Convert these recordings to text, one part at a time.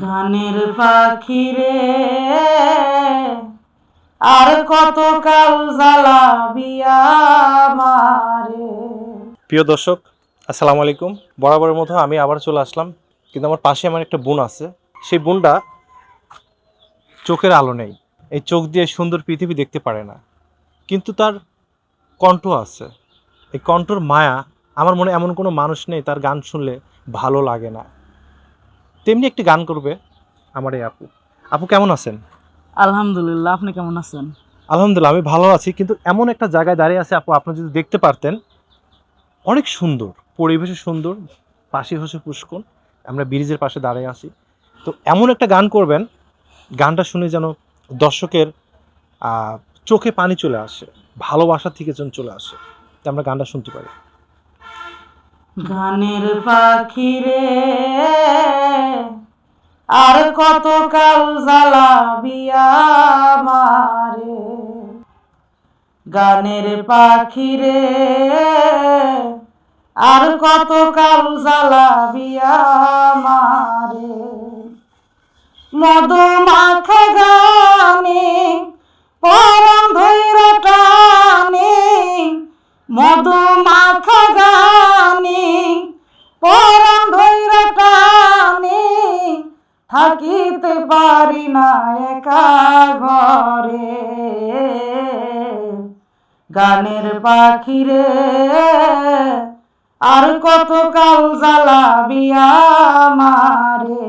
গানের পাখি রে। আর কত কাল জ্বালাবি আমারে। প্রিয় দর্শক, আসসালামু আলাইকুম। বরাবরের মতো আমি আবার চলে আসলাম। কিন্তু আমার পাশে আমার একটা বোন আছে। সেই বোনটা চোখের আলো নেই। এই চোখ দিয়ে সুন্দর পৃথিবী দেখতে পারে না। কিন্তু তার কণ্ঠ আছে। এই কণ্ঠর মায়া, আমার মনে এমন কোনো মানুষ নেই, তার গান শুনলে ভালো লাগে না। তেমনি একটি গান করবে আমার এই আপু। আপু কেমন আছেন? আলহামদুলিল্লাহ আপনি কেমন আছেন? আলহামদুলিল্লাহ আমি ভালো আছি কিন্তু এমন একটা জায়গায় দাঁড়িয়ে আছে আপু আপনি যদি দেখতে পারতেন অনেক সুন্দর পরিবেশে সুন্দর পাশে হচ্ছে পুষ্কর আমরা ব্রিজের পাশে দাঁড়িয়ে আছি। তো এমন একটা গান করবেন গানটা শুনে যেন দর্শকের চোখে পানি চলে আসে ভালোবাসা থেকে যেন চলে আসে। তো আমরা গানটা শুনতে পারি। গানের পাখি রে। আর কত কাল জ্বালাবি আমারে। গানের পাখি রে। আর কত কাল জ্বালাবি আমারে। মধু থাকিতে পারি না একা ঘরে। গানের পাখি রে আর কত কাল জ্বালাবি আমারে।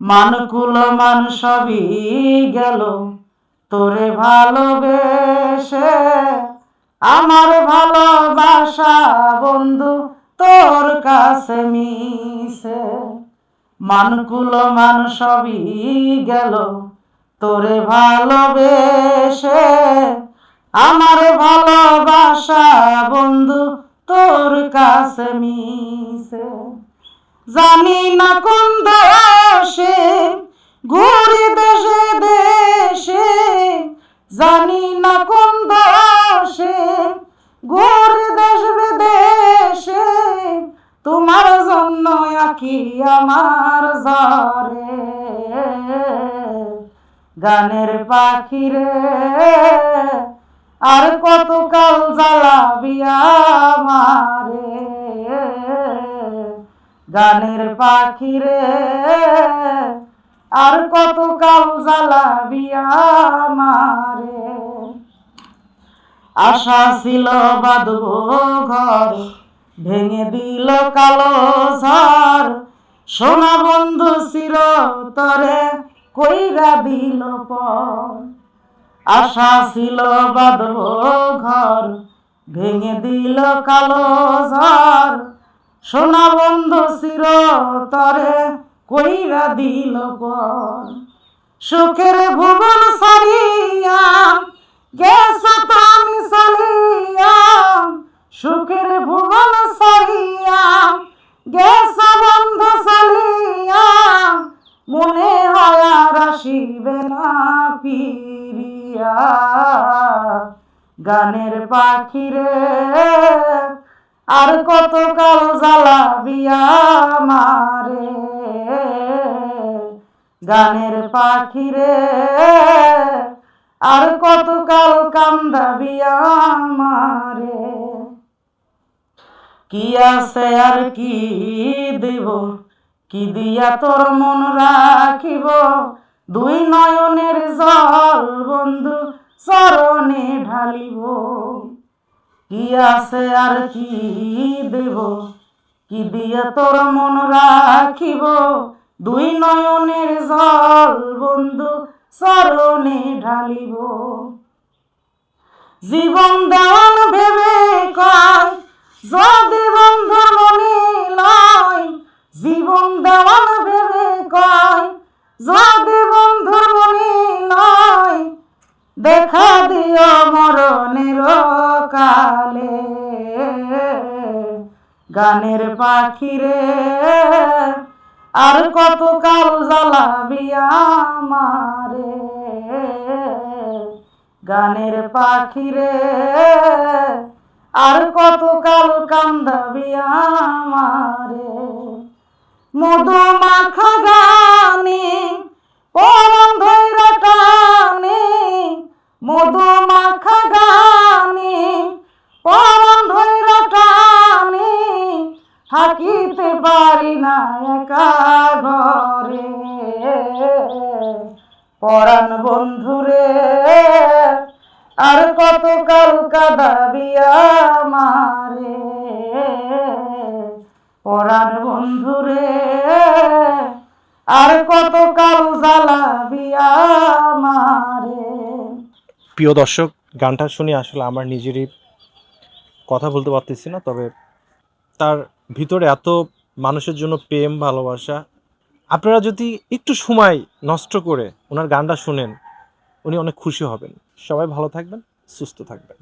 মানকুল মান সবই গেল, তোরে ভালোবেসে আমার ভালোবাসা বন্ধু তোর কাছে মিশে। মানকুল মান সবই গেল। তোরে ভালোবেসে আমার ভালোবাসা বন্ধু তোর কাছে মিশে। জানি না কোন দেশে, ঘুরি দেশে দেশে। জানি না কোন দেশে, ঘুরি আঁকি আমার ঝরে গানের পাখি রে আর কত কাল জ্বালাবি আমারে। গানের পাখি রে আর কত কাল জ্বালাবি আমারে। আশা ছিল বাঁধব ঘর ভেঙে দিল কালো ঝড়। সোনা বন্ধু চির তরে কইরা দিল আশা ছিল বাঁধব ঘর, ভেঙে দিল কালো ঝড়। সোনা বন্ধু চির তরে কইরা দিল পর। সুখের ভুবন সারিয়া গেছ তুমি সলিয়া সুখের ভুবন সারিয়া গেছ বন্ধু সলিয়া মনে হয় আর আসিবে না ফিরিয়া গানের পাখি রে আর কত কাল জ্বালাবি আমারে গানের পাখি রে আর কত কাল কান্দাবি মারে। কি আছে আর কি দেব, কি দিয়া তোর মন রাখিব? দুই নয়নের জল বন্ধু চরণে ঢালিব। কি আছে আর কি দেব? কি দিয়ে তোর মন রাখিব? দুই নয়নের জল বন্ধু চরণে ঢালিব। জীবন দেওয়ান ভেবে কয় যদি বন্ধুর মনে লয় জীবন দেওয়ান ভেবে কয় যদি বন্ধুর মনে লয় দেখা দিও মরণের কালে গানের পাখি রে আর কত কাল জ্বালাবি আমারে। গানের পাখি রে আর কত কাল কান্দাবি আমারে। মধু পারি না একা ঘরে পরাণ বন্ধুরে, আর কত কাল কাদাবি আমারে। পরাণ বন্ধুরে, আর কত কাল জ্বালাবি আমারে। প্রিয় দর্শক, গানটা শুনে আসলে আমার নিজেরই কথা বলতে পারতেছি না, তবে তার ভিতরে এত মানুষের জন্য প্রেম, ভালোবাসা। আপনারা যদি একটু সময় নষ্ট করে ওনার গানটা শুনেন, উনি অনেক খুশি হবেন। সবাই ভালো থাকবেন, সুস্থ থাকবেন।